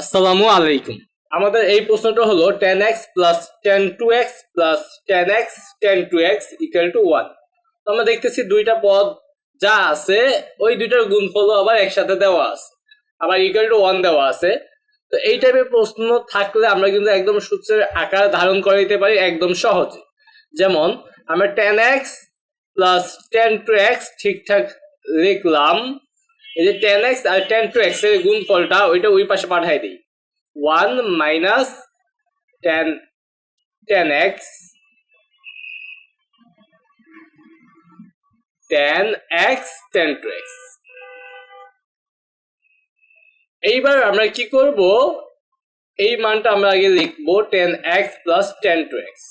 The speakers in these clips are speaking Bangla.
আসসালামু আলাইকুম। আমাদের এই প্রশ্নটা হলো tan x plus tan two x plus tan x tan two x equal to one তো আমরা দেখতেছি দুইটা পদ যা আছে, ওই দুইটার গুণফলও আবার একসাথে দেওয়া আছে, আবার ইকুয়াল টু ওয়ান দেওয়া আছে। তো এই টাইপের প্রশ্ন থাকলে আমরা কিন্তু একদম সূত্রের আকার ধারণ করে দিতে পারি একদম সহজে। যেমন, আমরা tan x plus tan two x ঠিকঠাক লিখলাম এই যে টেন এক্স আর টেন টু এক্সের গুণফলটা ওইটা ওই পাশে পাঠাই দিই। One minus tan tan x tan x tan two x এইবার আমরা কি করব? এই মানটা আমরা আগে লিখব tan x plus tan two x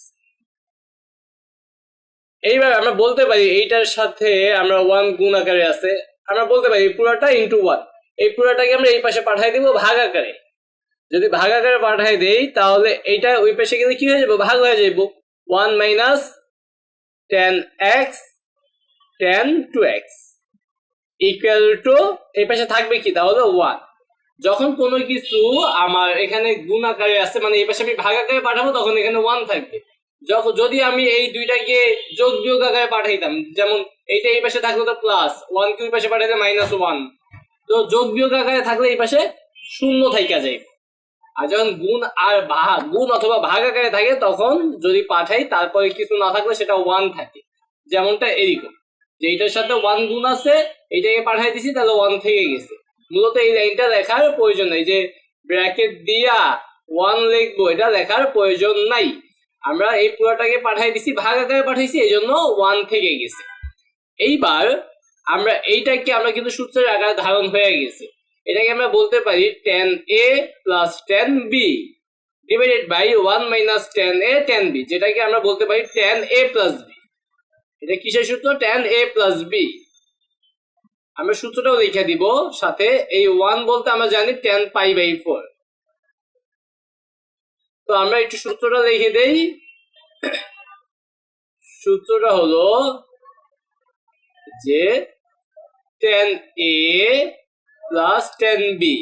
এইবার আমরা বলতে পারি এইটার সাথে আমরা ওয়ান গুণ আকারে আছে। আমরা বলতে পারি এই পুরোটা ইন্টু ওয়ান এই পুরোটাকে আমরা এই পাশে পাঠাই দিব ভাগ আকারে যদি ভাগ আকারে পাঠাই দেই, তাহলে এইটা ওই পাশে গেলে কি হয়ে যাবে? ভাগ হয়ে যাইব। One minus tan x tan two x equal to এই পাশে থাকবে কি? তাহলে ওয়ান যখন কোনো কিছু আমার এখানে গুণ আকারে আছে মানে এই পাশে আমি ভাগ আকারে পাঠাবো, তখন এখানে ওয়ান থাকবে। যখন যদি আমি এই দুইটাকে যোগ বিয়োগ আকারে পাঠাইতাম, যেমন এইটা এই পাশে থাকলে তো প্লাস ওয়ান কে ওই পাশে পাঠাইলে মাইনাস ওয়ান তো যোগ বিয়োগ আকারে থাকলে এই পাশে শূন্য থাইকা যায়। আর যখন গুণ আর ভাগ, গুণ অথবা ভাগ আকারে থাকে, তখন যদি পাঠাই, তারপরে কিছু না থাকলে সেটা ওয়ান থাকে। যেমনটা এরকম। যে এইটার সাথে ওয়ান গুণ আছে, এইটাকে পাঠাই দিছি, তাহলে ওয়ান থেকে গেছে। মূলত এই লাইনটা লেখার প্রয়োজন নাই। যে ব্র্যাকেট দিয়া ওয়ান লিখব, এটা লেখার প্রয়োজন নাই। আমরা এই পুরোটাকে পাঠাই দিছি, ভাগ আকারে পাঠাইছি এই জন্য ওয়ান থেকে গেছে। এইবার আমরা এইটাকে আমরা কিন্তু সূত্রের আকারে ধারণ হয়ে গেছে। এটাকে আমরা বলতে পারি tan A plus tan B divided by one minus tan A tan B যেটাকে আমরা বলতে পারি টেন এ প্লাস বি এটা কিসের সূত্র? টেন এ প্লাস বি আমরা সূত্রটাও লিখে দিব সাথে, এই ওয়ান বলতে আমরা জানি টেন পাই বাই ফোর তো আমরা একটু সূত্রটা লিখে দেই। সূত্রটা হলো যে tan A plus tan B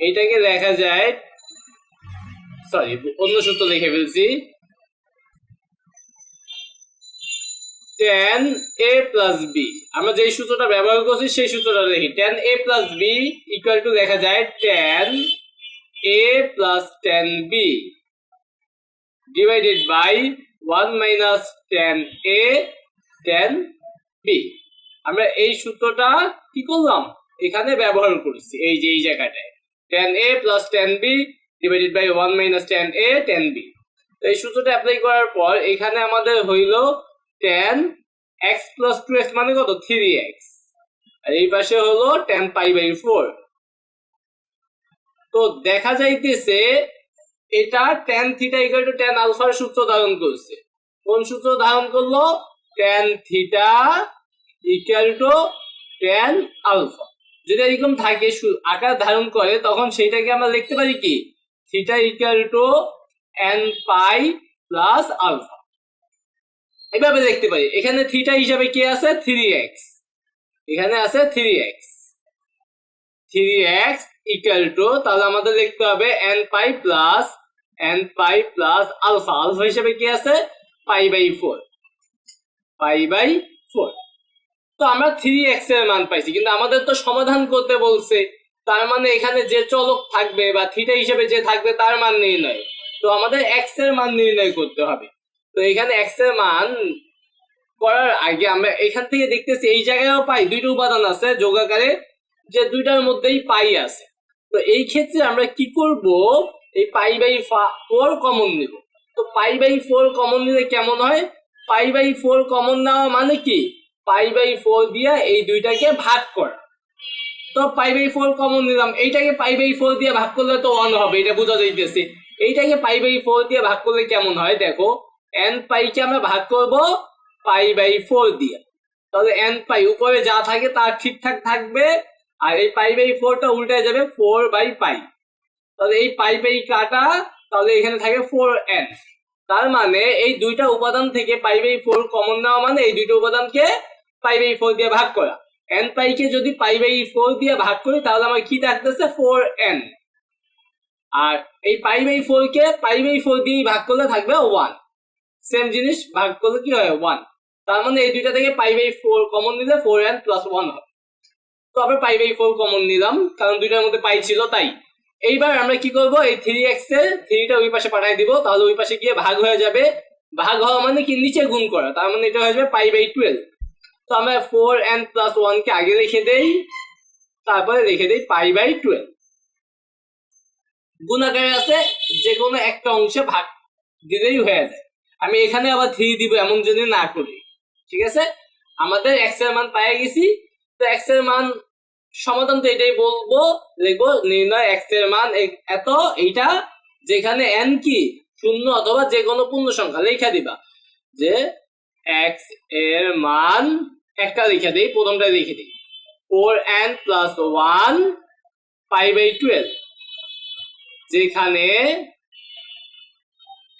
এইটাকে লেখা যায় সরি অন্য সূত্র লিখে ফেলছি। টেন এ প্লাস বি আমরা যেই সূত্রটা ব্যবহার করছি, সেই সূত্রটা লিখি। Tan A plus B equal to লেখা যায় tan B divided by one minus tan A tan B আমরা এই সূত্রটা কি করলাম? এখানে ব্যবহার করছি, এই যে, এই জায়গাটায়। Tan A plus tan B divided by one minus tan A tan B এই সূত্রটা অ্যাপ্লাই করার পর এখানে আমাদের হইল tan x plus two x মানে কত? থ্রি এক্স আর এই পাশে হলো টেন পাই বাই ফোর তো দেখা যাইতেছে এটা tan theta equal to tan আলফার সূত্র ধারণ করছে। কোন সূত্র ধারণ করল? Tan theta equal to tan alpha যদি এরকম থাকে আকার ধারণ করে, তখন সেইটাকে আমরা লিখতে পারি কি? Theta equal to n pi plus alpha এইভাবে লিখতে পারি। এখানে থিটা হিসাবে কি আছে? থ্রি এক্স এখানে আছে three x three x equal to তাহলে আমাদের লিখতে হবে n pi plus n pi plus alpha alpha হিসাবে কি আছে? Pi by four pi by four তো আমরা থ্রি এক্সের মান পাইছি, কিন্তু আমাদের তো সমাধান করতে বলছে। তার মানে এখানে যে চলক থাকবে বা থিটা হিসেবে যে থাকবে, তার মান নির্ণয়। তো আমাদের এক্সের মান নির্ণয় করতে হবে। তো এখানে এক্সের মান করার আগে আমরা এখান থেকে দেখতেছি, এই জায়গায়ও পাই দুইটা উপাদান আছে, যোগাকারে যে দুইটার মধ্যেই পাই আছে। তো এই ক্ষেত্রে আমরা কি করব? এই পাই বাই ফোর কমন নিব। তো পাই বাই ফোর কমন নিলে কেমন হয়? পাই বাই ফোর কমন নেওয়া মানে কি? পাই বাই ফোর দিয়ে এই দুইটাকে ভাগ করা। তো পাই বাই ফোর কমন নিলাম। এইটাকে পাই বাই ফোর দিয়ে ভাগ করলে তো ওয়ান হবে, এটা বোঝা যাইতেছে। এইটাকে পাই বাই ফোর দিয়ে ভাগ করলে কেমন হয়? দেখো এন পাইকে আমরা ভাগ করব? পাই বাই ফোর দিয়ে। তাহলে এন পাই উপরে যা থাকে তা ঠিকঠাক থাকবে আর এই পাই বাই ফোরটা উল্টে যাবে ফোর বাই পাই। তাহলে এই পাই বাই কাটা, তাহলে এখানে থাকে ফোর এন তার মানে এই দুইটা উপাদান থেকে পাই বাই ফোর কমন নেওয়া মানে এই দুইটা উপাদানকে পাই বাই ফোর দিয়ে ভাগ করা। এন পাইকে যদি পাই বাই ফোর দিয়ে ভাগ করি, তাহলে আমার কি থাকতেছে? ফোর এন আর এই পাই বাই ফোর কে পাই বাই ফোর দিয়ে ভাগ করলে থাকবে ওয়ান সেম জিনিস, ভাগ করলে কি হয়? ওয়ান তার মানে এই দুইটা থেকে পাই বাই ফোর কমন নিলে ফোর এন প্লাস ওয়ান হবে। তো আমরা পাই বাই ফোর কমন নিলাম, কারণ দুইটার মধ্যে পাই ছিল, তাই। এইবার আমরা কি করব? এই থ্রি এক্সের থ্রিটা ওই পাশে পাঠিয়ে দিব, তাহলে ওই পাশে গিয়ে ভাগ হয়ে যাবে। ভাগ হওয়া মানে কি? নিচে গুণ করা, তার মানে এটা হয়ে যাবে পাই বাই টুয়েলভ তো আমরা ফোর এন প্লাস ওয়ান কে আগে রেখে দেই, তারপরে রেখে দেই পাই বাই টুয়েলভ গুণাকারে আছে যে কোনো একটা অংশে ভাগ দিলেই হয়ে যায়। আমি এখানে আবার থ্রি দিব, এমন যদি না করি, ঠিক আছে? আমাদের এক্সের মান পাই গেছি তো এক্সের মান সমাধান তো এটাই বলব, লিখব, নির্ণয় এক্সের মান এত, এইটা যেখানে এন কি? শূন্য অথবা যে কোনো পূর্ণ সংখ্যা দিবা। যে এক্সের মান একটা লিখে দিই প্রথমটা লিখে দিই। Four n plus one by twelve যেখানে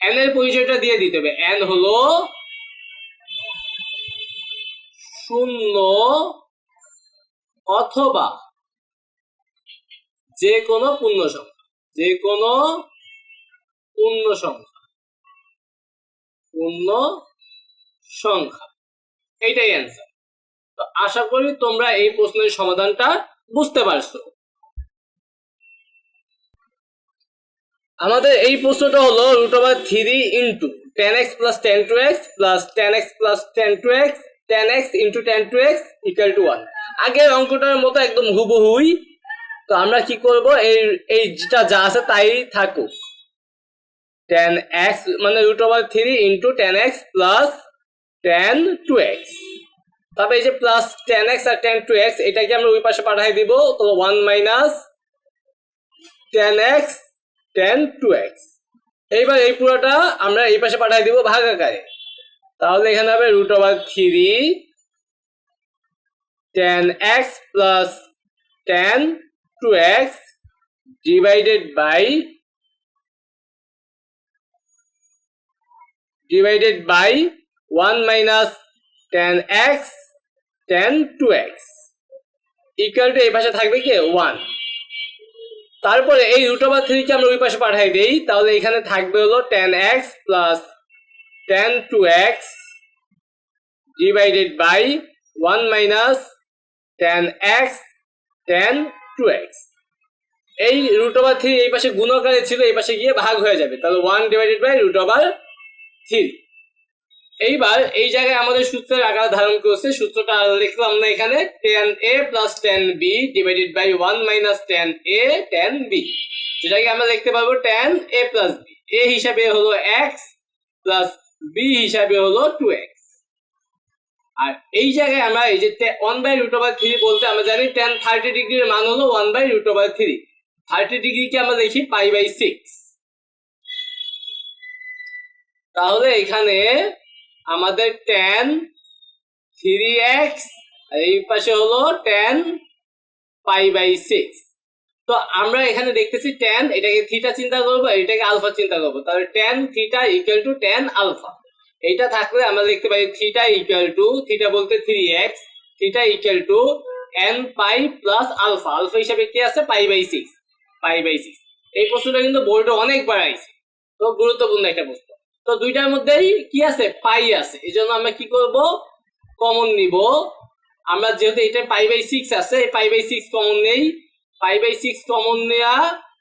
এন এর পরিচয়টা দিয়ে দিতে হবে। এন হলো শূন্য অথবা যে কোনো পূর্ণ সংখ্যা যে কোনো পূর্ণ সংখ্যা পূর্ণ সংখ্যা। এইটাই অ্যান্সার তো আশা করি তোমরা এই প্রশ্নের সমাধানটা বুঝতে পারছ। আমাদের এই প্রশ্নটা হলো root over three into tan x plus tan two x plus tan x plus tan two x tan x into tan two x equal to one আগের অঙ্কটার মতো একদম হুবহুই। তো আমরা কি করব? এই এই যেটা যা আছে তাই থাকুক। টেন এক্স মানে root over three into tan x plus tan two x তবে এই যে প্লাস টেন এক্স আর টেন টু এক্স এটাকে আমরা ওই পাশে পাঠিয়ে দিব। তো one minus tan x tan two x এইবার এই পুরোটা আমরা এই পাশে পাঠিয়ে দিব ভাগ আকারে তাহলে এখানে হবে root over three plus tan two x divided by divided by one minus tan x tan two x equal to এই পাশে থাকবে কি? ওয়ান তারপরে এই রুট ওভার থ্রিকে আমরা ওই পাশে পাঠাই দেই, তাহলে এখানে থাকবে হলো tan x plus tan two x divided by one tan x tan two x এই রুট ওভার থ্রি এই পাশে গুণকারে ছিল, এই পাশে গিয়ে ভাগ হয়ে যাবে। তাহলে one divided by root over three এইবার এই জায়গায় আমাদের সূত্রের আকার ধারণ করছে, সূত্রটা লিখলাম না এখানে। Tan A plus tan B divided by one minus tan A tan B যেটাকে আমরা লিখতে পারব tan A plus B A হিসাবে হলো এক্স প্লাস বি হিসাবে হলো টু এক্স আর এই জায়গায় আমরা এই যে one by root over three বলতে আমরা জানি টেন থার্টি ডিগ্রির মান হলো one by root over three thirty ডিগ্রিকে আমরা দেখি পাই বাই সিক্স তাহলে এখানে আমাদের টেন থ্রি এক্স এই পাশে হলো টেন পাই বাই সিক্স তো আমরা এখানে দেখতেছি টেন এটাকে থিটা চিন্তা করব এটাকে আলফা চিন্তা করব। তাহলে tan theta equal to tan alpha এটা থাকলে আমরা লিখতে পারি থিটা ইকুয়াল টু থিটা বলতে three x theta equal to n pi plus alpha alpha হিসাবে কি আছে? Pi by six pi by six এই প্রশ্নটা কিন্তু বোর্ডে অনেকবার আইছে। তো গুরুত্বপূর্ণ একটা প্রশ্ন। তো দুইটার মধ্যেই কি আছে? পাই আছে। এই জন্য আমরা কি করব? কমন নিব। আমরা যেহেতু এটা পাই বাই সিক্স আছে, এই পাই বাই সিক্স কমন নেই। পাই বাই সিক্স কমন নেওয়া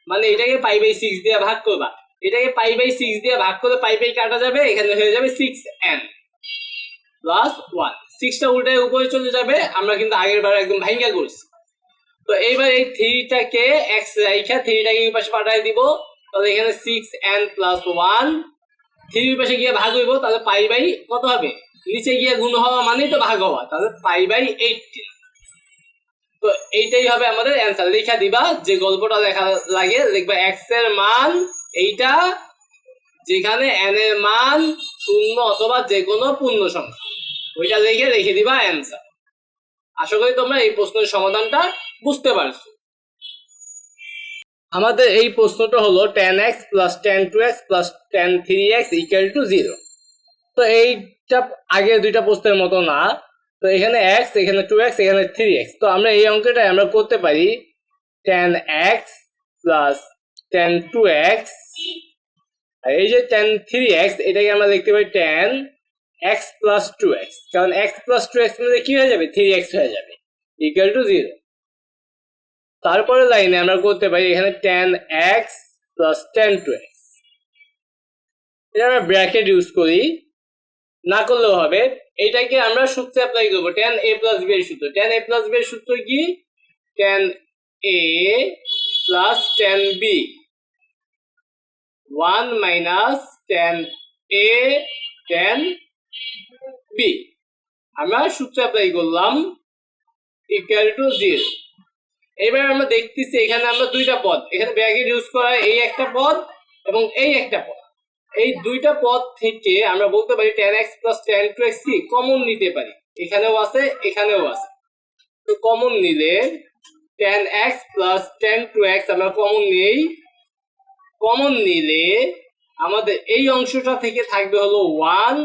মানে এটাকে পাই বাই সিক্স দিয়ে ভাগ করবা। এটাকে পাই বাই সিক্স দিয়ে ভাগ করে পাই বাই কাটা যাবে, এখানে হয়ে যাবে সিক্স এন প্লাস ওয়ান সিক্সটা উল্টে উপরে চলে যাবে, আমরা কিন্তু আগের বার একদম ভাইঙ্গা করছি তো এইবার এই থ্রিটাকে এক্স রাইখা থ্রিটাকে এই পাশে পাঠাই দিব, তাহলে এখানে সিক্স এন প্লাস ওয়ান থ্রির পাশে গিয়ে ভাগ হইব, তাহলে পাই বাই কত হবে? নিচে গিয়ে গুণ হওয়া মানেই তো ভাগ হওয়া, তাহলে পাই বাই এইটিন তো এইটাই হবে আমাদের অ্যান্সার লেখা দিবা, যে গল্পটা লেখা লাগে, লিখবা এক্সের মান এইটা যেখানে এন এর মান শূন্য অথবা যে কোনো পূর্ণ সংখ্যা। ওইটা লিখে রেখে দিবা অ্যান্সার আশা করি তোমরা এই প্রশ্নের সমাধানটা বুঝতে পারছ। আমাদের এই প্রশ্নটা হলো tan x plus tan two x plus tan three x equal to zero তো এইটা আগের দুইটা প্রশ্নের মতো না। তো এখানে এক্স এখানে টু এক্স এখানে থ্রি এক্স তো আমরা এই অঙ্কটা আমরা করতে পারি tan x plus tan two x আর এই যে টেন থ্রি এক্স এটাকে আমরা দেখতে পাই tan x plus two x কারণ এক্স প্লাস টু এক্স মধ্যে কি হয়ে যাবে? থ্রি এক্স হয়ে যাবে ইকুয়াল টু জিরো তারপরে লাইনে আমরা করতে পারি এখানে tan x plus tan two x এটা আমরা ব্র্যাকেট ইউজ করি, না করলেও হবে। এটাকে আমরা সূত্রে অ্যাপ্লাই করব টেন এ প্লাস বি এর সূত্র। টেন এ প্লাস বি এর সূত্র কি? Tan a plus tan b one minus tan a tan b আমরা সূত্র অ্যাপ্লাই করলাম ইকুয়াল টু জিরো এবার আমরা দেখতেছি এখানে আমরা দুইটা পদ, এখানে ব্র্যাকেট ইউজ করা এই একটা পদ এবং এই একটা পদ। এই দুইটা পদ থেকে আমরা বলতে পারি tan x plus tan two x কি কমন নিতে পারি। এখানেও আছে এখানেও আছে। তো কমন নিলে tan x plus tan two x আমরা কমন নেই কমন নিলে আমাদের এই অংশটা থেকে থাকবে হলো ওয়ান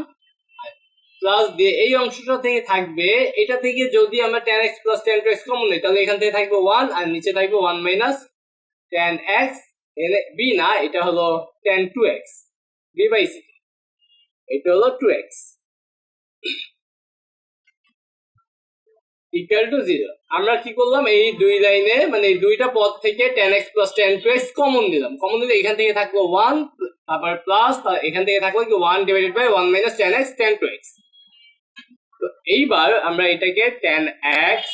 প্লাস দিয়ে এই অংশটা থেকে থাকবে, এটা থেকে যদি আমরা tan x plus tan two x common নিই, তাহলে এখান থেকে থাকবে ওয়ান আর নিচে থাকবে one minus tan x b না, এটা হলো tan two x b by c এটা হলো two x equal to zero আমরা কি করলাম? এই দুই লাইনে মানে দুইটা পদ থেকে tan x plus tan two x common দিলাম। কমন দিলে এখান থেকে থাকল ওয়ান তারপর প্লাস এখান থেকে থাকল কি one divided by one minus tan x tan two x তো এইবার আমরা এটাকে tan x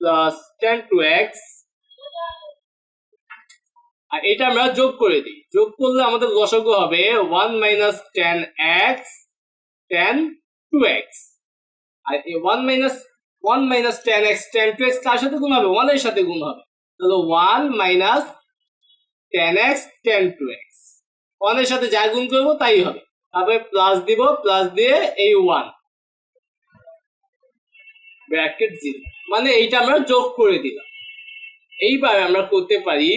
plus tan two x আর এটা আমরা যোগ করে দিই। যোগ করলে আমাদের লসগু হবে one minus tan x tan two x আর one minus one minus tan x tan two x কার সাথে গুণ হবে ওয়ানের সাথে গুণ হবে। তাহলে one minus tan x tan two x ওয়ানের সাথে যা গুণ করব তাই হবে। তারপরে প্লাস দিব প্লাস দিয়ে এই ওয়ান ব্র্যাকেট জিরো মানে এইটা আমরা যোগ করে দিলাম। এইবার আমরা করতে পারি,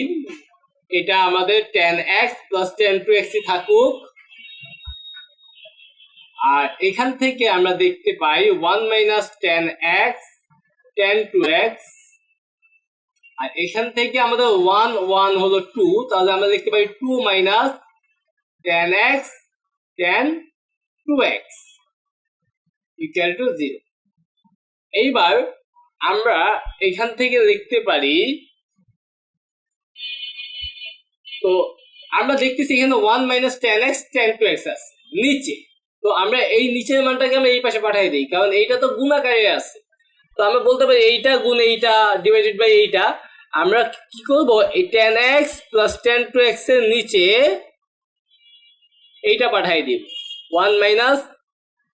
এটা আমাদের tan x plus tan two x থাকুক। আর এখান থেকে আমরা দেখতে পাই one minus tan x tan two x আর এখান থেকে আমাদের ওয়ান ওয়ান হলো টু তাহলে আমরা দেখতে পাই two minus tan x tan two x equal to zero এইবার আমরা এখান থেকে লিখতে পারি, তো আমরা দেখতেছি এখানে one minus tan x tan two x আছে, নিচে। তো আমরা এই নিচের মানটাকে আমরা এই পাশে পাঠাই দিই, কারণ এইটা তো গুণাকারে আছে। তো আমরা বলতে পারি এইটা গুণ এইটা ডিভাইডেড বাই এইটা, আমরা কি করব? এই tan x plus tan two এক্সের নিচে এইটা পাঠাই দিব one minus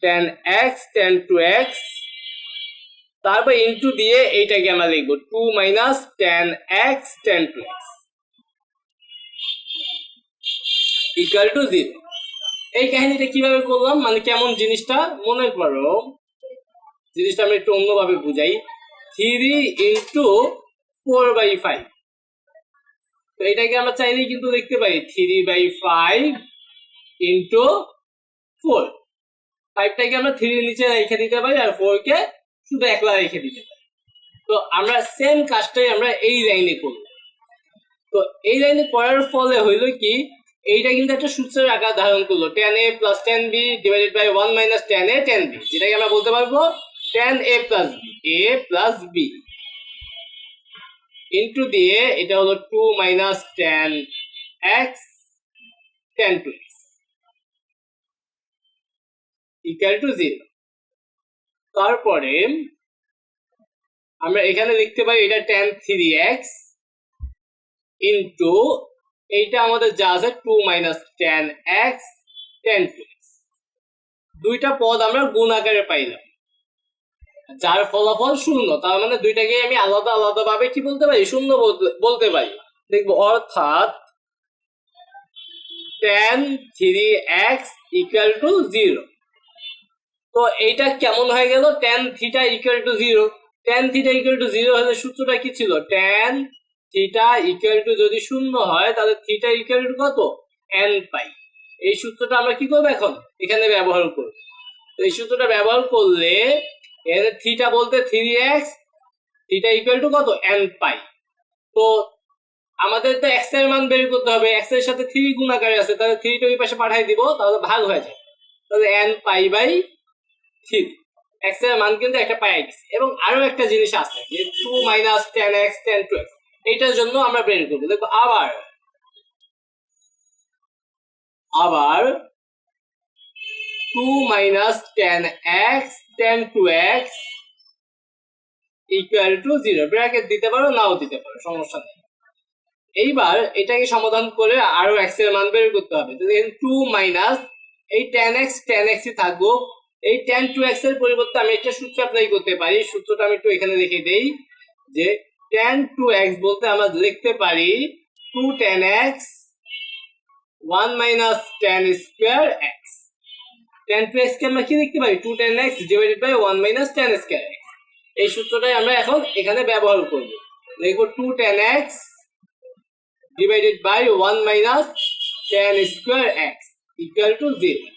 tan x tan two x তারপর ইন্টু দিয়ে এইটাকে আমরা লিখব two minus tan x tan two x equal to zero এই কাহিনীটা কীভাবে করলাম? মানে কেমন জিনিসটা? মনে করো, জিনিসটা আমি একটু অন্যভাবে বুঝাই। Three into four by five. তো এটাকে আমরা চাইলেই কিন্তু দেখতে পাই three by five into four. ফাইভটাকে আমরা থ্রির নিচে রেখে দিতে পারি আর ফোর কে শুধু একলা রেখে দিতে পারি। তো আমরা সেম কাজটাই আমরা এই লাইনে করব। তো এই লাইনে করার ফলে হইল কি এইটা কিন্তু একটা সূত্রের আকার ধারণ করল। Tan a plus tan b divided by one minus tan a tan b যেটাকে আমরা বলতে পারব tan a plus b a plus b into দিয়ে এটা হলো two minus tan x tan two x equal to zero তারপরে আমরা এখানে লিখতে পারি এটা টেন থ্রি এক্স ইন্টু এইটা আমাদের যা আছে two minus tan x tan two দুইটা পদ আমরা গুণ আকারে পাইলাম। যার ফলাফল শূন্য, তার মানে দুইটাকে আমি আলাদা আলাদা ভাবে কি বলতে পারি? শূন্য বলতে- বলতে পারি। দেখব, অর্থাৎ tan three x equal to zero তো এইটা কেমন হয়ে গেল? Tan theta equal to zero tan theta equal to zero হলে সূত্রটা কি ছিল? টেন থিটা ইকুয়াল টু যদি শূন্য হয়, তাহলে থিটা ইকুয়াল টু কত? N pi. এই সূত্রটা আমরা কি করব এখন? এখানে ব্যবহার করব। এই সূত্রটা ব্যবহার করলে এর থিটা বলতে three x theta equal to কত? N pi. তো আমাদের তো এক্সের মান বের করতে হবে। এক্সের সাথে থ্রি গুণাকারে আছে, তাহলে থ্রিটা ওই পাশে পাঠিয়ে দিব, তাহলে ভাগ হয়ে যায়। তাহলে এন পাই বাই থ্রি এক্সের মান কিন্তু একটা পাই গেছে এবং আরও একটা জিনিস আছে, যে two minus tan x tan two x এইটার জন্য আমরা বের করব। দেখো, আবার আবার two minus tan x tan two x equal to zero bracket দিতে পারো, নাও দিতে পারো, সমস্যা নেই। এইবার এটাকে সমাধান করে আরও এক্সের মান বের করতে হবে। টু মাইনাস এই টেন এক্স টেন এক্স থাকব। এই টেন টু এক্সের পরিবর্তে আমি একটা সূত্র অ্যাপ্লাই করতে পারি। সূত্রটা আমি একটু এখানে রেখে দেই যে টেন টু এক্স বলতে আমরা লিখতে পারি two x one minus tan square x tan two x কে আমরা কি লিখতে পারি? Two tan x divided by one minus tan square x এই সূত্রটাই আমরা এখন এখানে ব্যবহার করব। লিখব two tan x divided by 1 minus tan square x equal to 0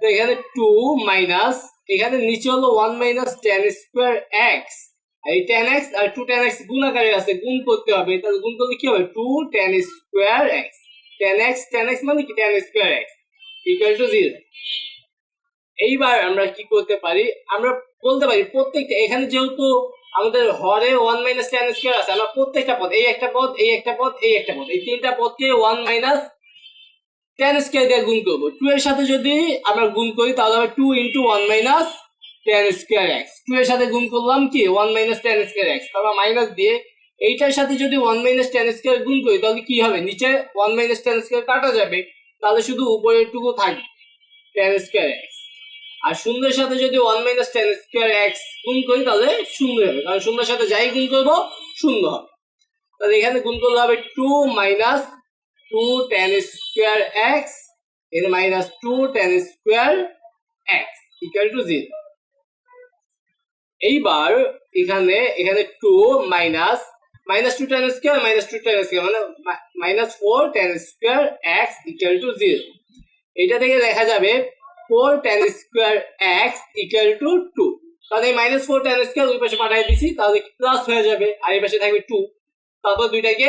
তো এখানে 2 মাইনাস এখানে নিচে হলো 1 মাইনাস tan স্কোয়ার x এই tan x আর 2 tan x গুণ আকারে আছে, গুণ করতে হবে। তাহলে গুণ করলে কি হবে? 2 tan square x tan x tan x মানে কি? tan square x equal to 0 এইবার আমরা কি করতে পারি? আমরা বলতে পারি, প্রত্যেকটা, এখানে যেহেতু আমাদের হরে ওয়ান মাইনাস টেন স্কোয়ার আছে, আমরা প্রত্যেকটা পদ, এই একটা পদ, এই একটা পদ, এই একটা পদ, এই তিনটা পদকে ওয়ান মাইনাস টেন স্কোয়ার দিয়ে গুণ করব। টু এর সাথে যদি আমরা গুণ করি, তাহলে হবে two into one minus tan square x two এর সাথে গুণ করলাম কি? One minus tan square x তারপর মাইনাস দিয়ে এইটার সাথে যদি ওয়ান মাইনাস টেন স্কোয়ার গুণ করি, তাহলে কি হবে? নিচে ওয়ান মাইনাস টেন স্কোয়ার কাটা যাবে, তাহলে শুধু উপরের টুকু থাকবে টেন স্কোয়ার এক্স আর শূন্যের সাথে যদি one minus tan square x গুণ করি, তাহলে শূন্য হবে। কারণ শূন্যের সাথে যাই গুণ করব, শূন্য হবে। তাহলে এখানে গুণ করলে হবে two minus two tan square এক্সের minus two tan square x equal to zero এইবার এখানে এখানে two minus minus two tan square minus two tan square মানে minus four tan square x equal to zero এটা থেকে দেখা যাবে four tan square x equal to two তাহলে এই মাইনাস ফোর টেন স্কোয়ার ওই পাশে পাঠিয়ে দিছি, তাহলে প্লাস হয়ে যাবে, আর এই পাশে থাকবে টু তারপর দুইটাকে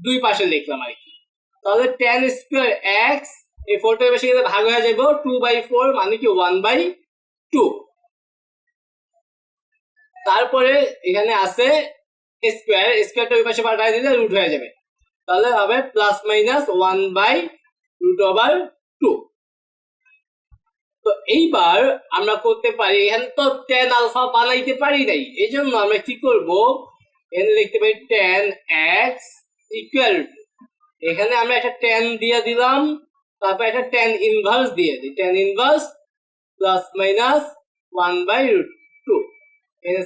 দুই পাশে লিখলাম আর কি। তাহলে টেন স্কোয়ার এক্স এই ফোরটা পাশে গেলে ভাগ হয়ে যাবে টু বাই ফোর মানে কি ওয়ান বাই টু তারপরে এখানে আছে স্কোয়ার স্কোয়ারটা ওই পাশে পাঠিয়ে দিলে রুট হয়ে যাবে। তাহলে হবে plus minus one by root over two তো এইবার আমরা করতে পারি, এখানে তো টেন আলফা বানাইতে পারি নাই। এই জন্য আমরা কি করব? এখানে লিখতে পারি টেন এক্স ইকুয়াল এখানে আমরা একটা টেন দিয়ে দিলাম, তারপর একটা টেন ইনভার্স দিয়ে দিই। Tan inverse plus minus one by root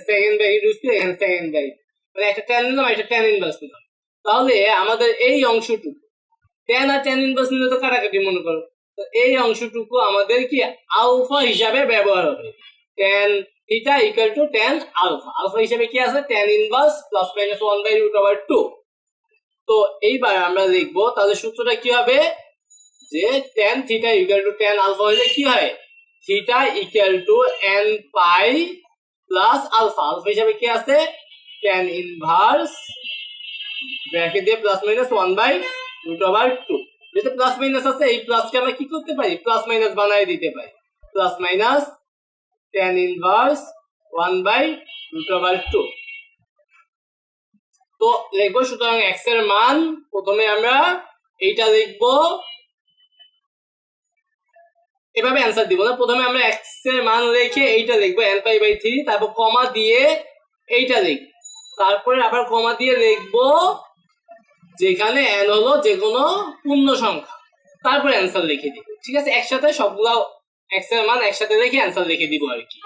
second এখানে সেকেন্ড মানে একটা টেন নিলাম একটা টেন ইনভার্স নিলাম তাহলে আমাদের এই অংশটুকু টেন আর টেন ইনভার্স নিলে তো কাটাকাটি মনে করো। তো এই অংশটুকু আমাদের কি আলফা হিসাবে ব্যবহার হবে। Tan theta to tan alpha alpha হিসাবে কি আছে? Tan inverse plus minus one by root two তো এইবার আমরা লিখব, তাহলে সূত্রটা কি হবে? যে tan theta equal to tan alpha হলে কি হয়? Theta equal to n pi plus alpha. Alpha হিসাবে কি আছে? টেন ইনভার্স ব্র্যাকেট দিয়ে plus minus one by root over two যেহেতু প্লাস মাইনাস আছে, এই প্লাসকে আমরা কি করতে পারি? প্লাস মাইনাস বানাই দিতে পারি। Plus minus tan inverse one by root over two তো লিখব সুতরাং এক্সের মান, প্রথমে আমরা এইটা লিখব। এভাবে অ্যান্সার দিব। না প্রথমে আমরা এক্সের মান রেখে এইটা লিখব এন পাই বাই থ্রি তারপর কমা দিয়ে এইটা লিখব তারপরে আবার কমা দিয়ে লিখব, যেখানে এন হলো যে কোনো পূর্ণ সংখ্যা। তারপরে অ্যান্সার লিখে দিব। ঠিক আছে? একসাথে সবগুলো এক্সের মান একসাথে রেখে অ্যান্সার লিখে দিব আর কি।